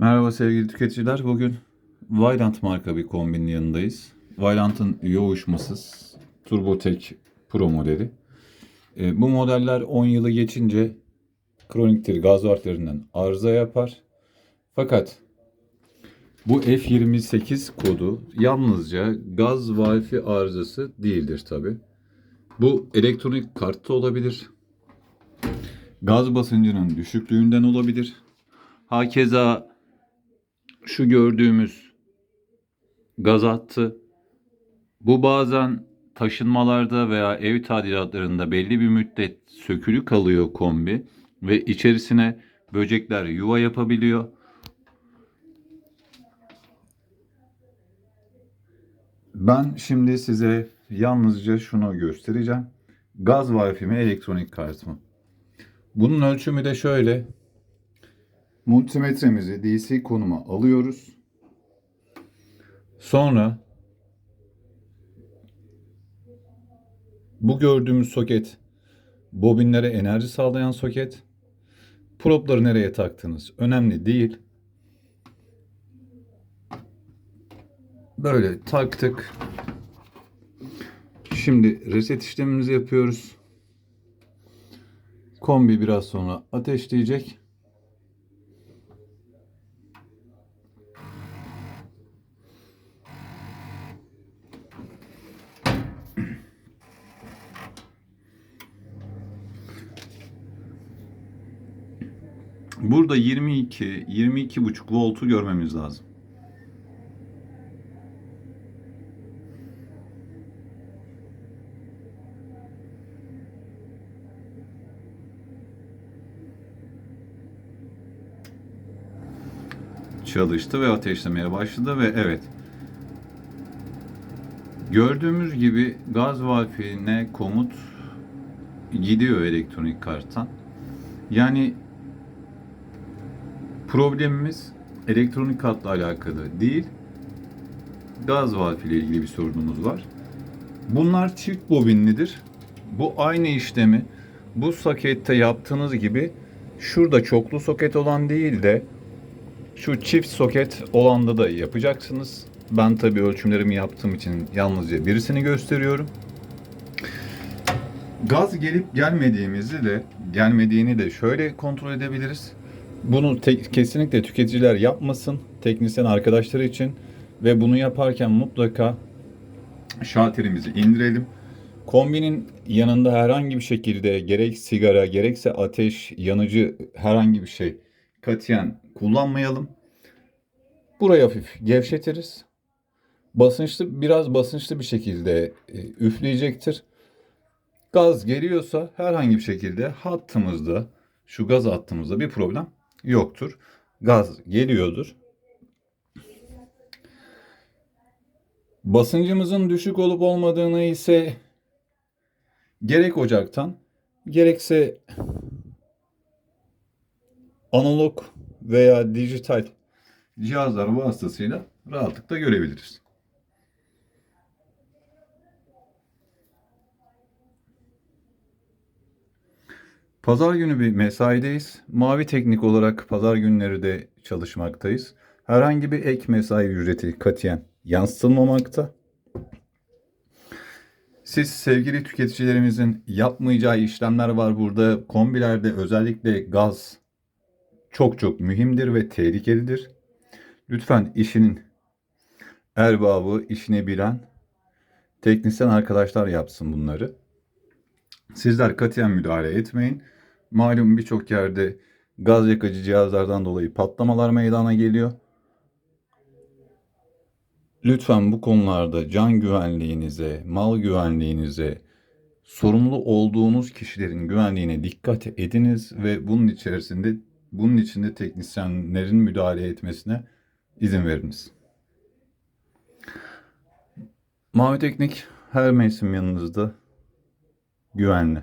Merhaba sevgili tüketiciler. Bugün Vaillant marka bir kombinin yanındayız. Vaillant'ın yoğuşmasız TurboTech Pro modeli. E, bu modeller 10 yılı geçince kroniktir gaz vartlerinden arıza yapar. Fakat bu F28 kodu yalnızca gaz valfi arızası değildir tabi. Bu elektronik kartta olabilir. Gaz basıncının düşüklüğünden olabilir. Hakeza şu gördüğümüz gaz hattı bu bazen taşınmalarda veya ev tadilatlarında belli bir müddet sökülü kalıyor kombi ve içerisine böcekler yuva yapabiliyor. Ben şimdi size yalnızca şunu göstereceğim. Gaz valfi mi elektronik kart mı? Bunun ölçümü de şöyle. Multimetremizi DC konuma alıyoruz. Sonra bu gördüğümüz soket bobinlere enerji sağlayan soket. Propları nereye taktınız? Önemli değil. Böyle taktık. Şimdi reset işlemimizi yapıyoruz. Kombi biraz sonra ateşleyecek. Burada 22, 22,5 voltu görmemiz lazım. Çalıştı ve ateşlemeye başladı ve evet. Gördüğümüz gibi gaz valfine komut gidiyor elektronik karttan. Yani problemimiz elektronik kartla alakalı değil. Gaz valfi ile ilgili bir sorunumuz var. Bunlar çift bobinlidir. Bu aynı işlemi bu sokette yaptığınız gibi şurada çoklu soket olan değil de şu çift soket olanda da yapacaksınız. Ben tabii ölçümlerimi yaptığım için yalnızca birisini gösteriyorum. Gaz gelip gelmediğimizi de gelmediğini de şöyle kontrol edebiliriz. Bunu kesinlikle tüketiciler yapmasın teknisyen arkadaşları için ve bunu yaparken mutlaka şalterimizi indirelim. Kombinin yanında herhangi bir şekilde gerek sigara gerekse ateş yanıcı herhangi bir şey katiyen kullanmayalım. Burayı hafif gevşetiriz. Basınçlı biraz basınçlı bir şekilde e, üfleyecektir. Gaz geliyorsa herhangi bir şekilde hattımızda şu gaz hattımızda bir problem yoktur. Gaz geliyordur. Basıncımızın düşük olup olmadığını ise gerek ocaktan gerekse analog veya dijital cihazlar vasıtasıyla rahatlıkla görebiliriz. Pazar günü bir mesaideyiz. Mavi teknik olarak pazar günleri de çalışmaktayız. Herhangi bir ek mesai ücreti katiyen yansıtılmamakta. Siz sevgili tüketicilerimizin yapmayacağı işlemler var burada. Kombilerde özellikle gaz çok çok mühimdir ve tehlikelidir. Lütfen işinin erbabı, işini bilen teknisyen arkadaşlar yapsın bunları. Sizler katiyen müdahale etmeyin. Malum birçok yerde gaz yakıcı cihazlardan dolayı patlamalar meydana geliyor. Lütfen bu konularda can güvenliğinize, mal güvenliğinize, sorumlu olduğunuz kişilerin güvenliğine dikkat ediniz ve bunun içerisinde bunun içinde teknisyenlerin müdahale etmesine izin veriniz. Mavi Teknik her mevsim yanınızda güvenli.